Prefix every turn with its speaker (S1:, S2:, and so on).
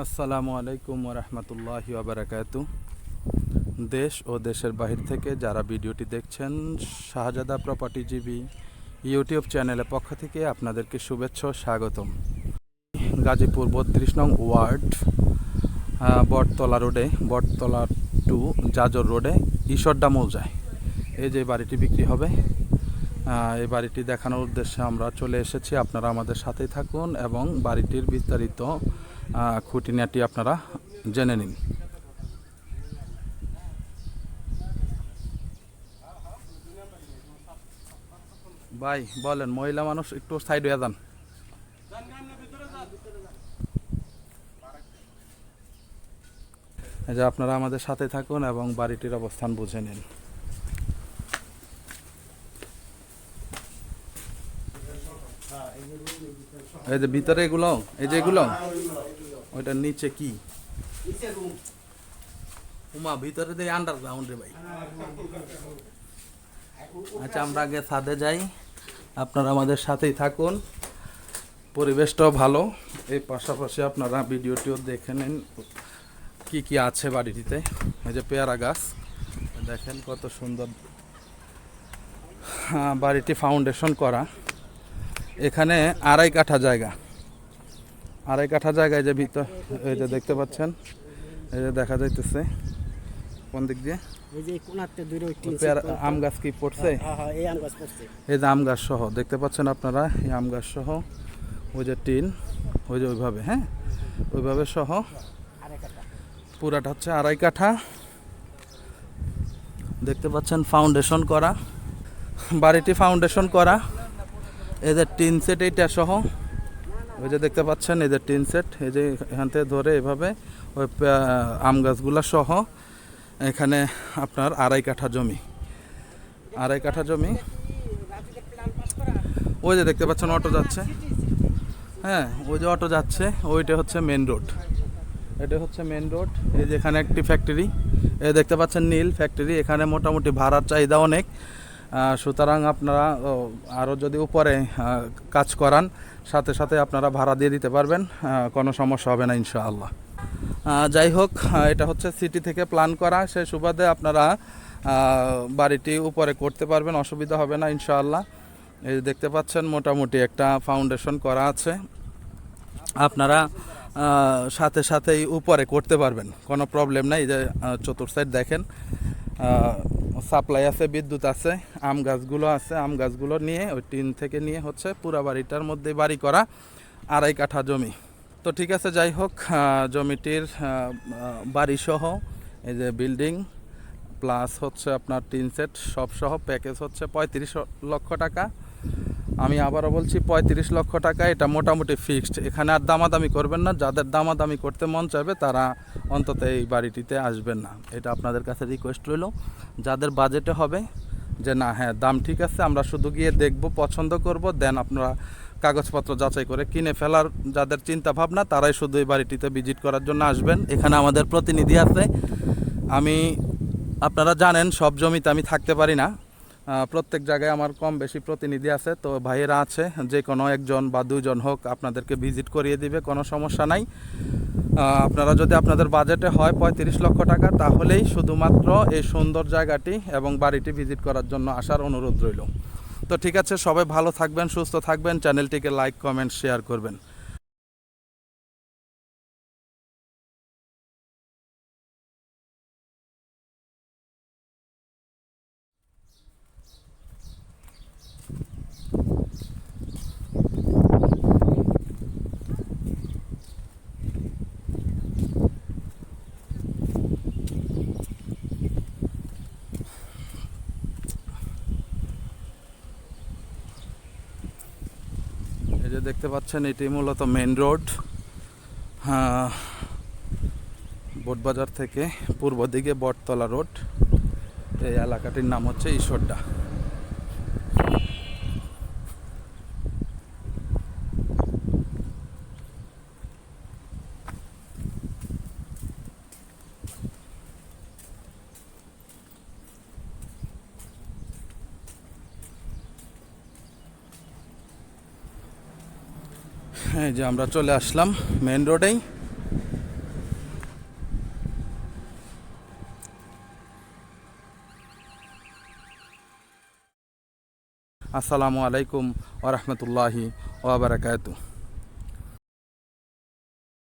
S1: আসসালামু আলাইকুম রহমতুল্লাহ বারাকাতু দেশ ও দেশের বাহির থেকে যারা ভিডিওটি দেখছেন, শাহজাদা প্রপার্টি জিবি ইউটিউব চ্যানেলের পক্ষ থেকে আপনাদেরকে শুভেচ্ছা স্বাগতম। গাজীপুর বত্রিশ নং ওয়ার্ড বটতলা রোডে, বটতলা টু জাজর রোডে ঈশ্বরডা মৌজায়। এই যে বাড়িটি বিক্রি হবে এই বাড়িটি দেখানোর উদ্দেশ্যে আমরা চলে এসেছি। আপনারা আমাদের সাথেই থাকুন এবং বাড়িটির বিস্তারিত খুঁটিনাটি আপনারা জেনে নিন। ভাই, বলেন, মহিলা মানুষ একটু সাইড হয়ে যান। যে আপনারা আমাদের সাথে থাকুন এবং বাড়িটির অবস্থান বুঝে নিন। এই যে ভিতরে এগুলো, এই যে এগুলো? ওইটার নিচে কি? উমা ভিতরে দিয়ে আন্ডারগ্রাউন্ড রে ভাই। আচ্ছা আমরা আগে ছাদে যাই। আপনারা আমাদের সাথেই থাকুন। পরিবেশটাও ভালো। এই পাশাপাশি আপনারা ভিডিওটিও দেখে নিন কি কি আছে বাড়িটিতে। এই যে পেয়ারা গাছ। দেখেন কত সুন্দর হ্যাঁ, বাড়িটি ফাউন্ডেশন করা। এখানে আড়াই কাঠা জায়গা। আড়াই কাঠা জায়গায় যে ভিতর এই যে দেখতে পাচ্ছেন এই যে দেখা যাইতেছে কোন দিক দিয়ে? আম গাছ কি পড়ছে?
S2: হ্যাঁ হ্যাঁ গাছ পড়ছে।
S1: এই যে আম গাছ সহ দেখতে পাচ্ছেন আপনারা এই আম গাছ সহ ওই যে টিন ওই যে ওইভাবে হ্যাঁ? ওইভাবে সহ পুরাটা হচ্ছে আড়াই কাঠা। দেখতে পাচ্ছেন ফাউন্ডেশন করা বাড়িটি ফাউন্ডেশন করা এদের টিন সেট এইটা সহ ওই যে দেখতে পাচ্ছেন, এই যে টিন সেট, এই যে এখান থেকে ধরে এভাবে ওই আম গাছগুলা সহ এখানে আপনার আড়াই কাঠা জমি। আড়াই কাঠা জমি। ওই যে দেখতে পাচ্ছেন, অটো যাচ্ছে। হ্যাঁ ওই যে অটো যাচ্ছে, ওইটা হচ্ছে মেন রোড এটা হচ্ছে মেন রোড এই যে এখানে একটি ফ্যাক্টরি এই দেখতে পাচ্ছেন, নীল ফ্যাক্টরি এখানে মোটামুটি ভাড়ার চাহিদা অনেক। সুতরাং আপনারা আরও যদি উপরে কাজ করান সাথে সাথে আপনারা ভাড়া দিয়ে দিতে পারবেন কোনো সমস্যা হবে না ইনশাআল্লাহ। যাই হোক এটা হচ্ছে সিটি থেকে প্ল্যান করা। সেই সুবাদে আপনারা বাড়িটি উপরে করতে পারবেন অসুবিধা হবে না ইনশাআল্লাহ। এই দেখতে পাচ্ছেন মোটামুটি একটা ফাউন্ডেশন করা আছে। আপনারা সাথে সাথেই উপরে করতে পারবেন কোনো প্রবলেম নাই। যে আহ, চতুর সাইড দেখেন সাপ্লাই আছে, বিদ্যুৎ আছে, আম গাছগুলো আছে, আম গাছগুলো নিয়ে ওই টিন থেকে নিয়ে হচ্ছে পুরা বাড়িটার মধ্যে বাড়ি করা আড়াই কাঠা জমি। তো ঠিক আছে, যাই হোক জমিটির বাড়িসহ এই যে বিল্ডিং প্লাস হচ্ছে আপনার টিন সেট সবসহ প্যাকেজ হচ্ছে পঁয়ত্রিশ লক্ষ টাকা। আমি আবারও বলছি, পঁয়ত্রিশ লক্ষ টাকা, এটা মোটামুটি ফিক্সড এখানে আর দামাদামি করবেন না, যাদের দামাদামি করতে মন চাইবে, তারা অন্তত এই বাড়িটিতে আসবেন না। এটা আপনাদের কাছে রিকোয়েস্ট রইল। যাদের বাজেটে হবে, যে না হ্যাঁ দাম ঠিক আছে, আমরা শুধু গিয়ে দেখব, পছন্দ করব দেন আপনারা কাগজপত্র যাচাই করে কিনে ফেলার যাদের চিন্তা ভাবনা, তারাই শুধু এই বাড়িটিতে ভিজিট করার জন্য আসবেন। এখানে আমাদের প্রতিনিধি আছে। আমি, আপনারা জানেন, সব জমিতে আমি থাকতে পারি না। প্রত্যেক জায়গায় আমার কম বেশি প্রতিনিধি আছে, তো ভাইয়েরা আছে, যে কোনো একজন বা দুজন হোক আপনাদেরকে ভিজিট করিয়ে দিবে, কোনো সমস্যা নাই। আপনারা যদি আপনাদের বাজেটে হয় পঁয়ত্রিশ লক্ষ টাকা, তাহলেই শুধুমাত্র এই সুন্দর জায়গাটি এবং বাড়িটি ভিজিট করার জন্য আসার অনুরোধ রইল। তো ঠিক আছে, সবাই ভালো থাকবেন, সুস্থ থাকবেন চ্যানেলটিকে লাইক কমেন্ট শেয়ার করবেন। যে দেখতে পাচ্ছেন, এটি মূলত মেন রোড বোটবাজার থেকে পূর্ব দিকে বটতলা রোড এই এলাকাটির নাম হচ্ছে ঈশ্বরডা হ্যাঁ, যে আমরা চলে আসলাম মেন রোডেই আসসালামু আলাইকুম ওরহমতুল্লাহি ওবরাকাতু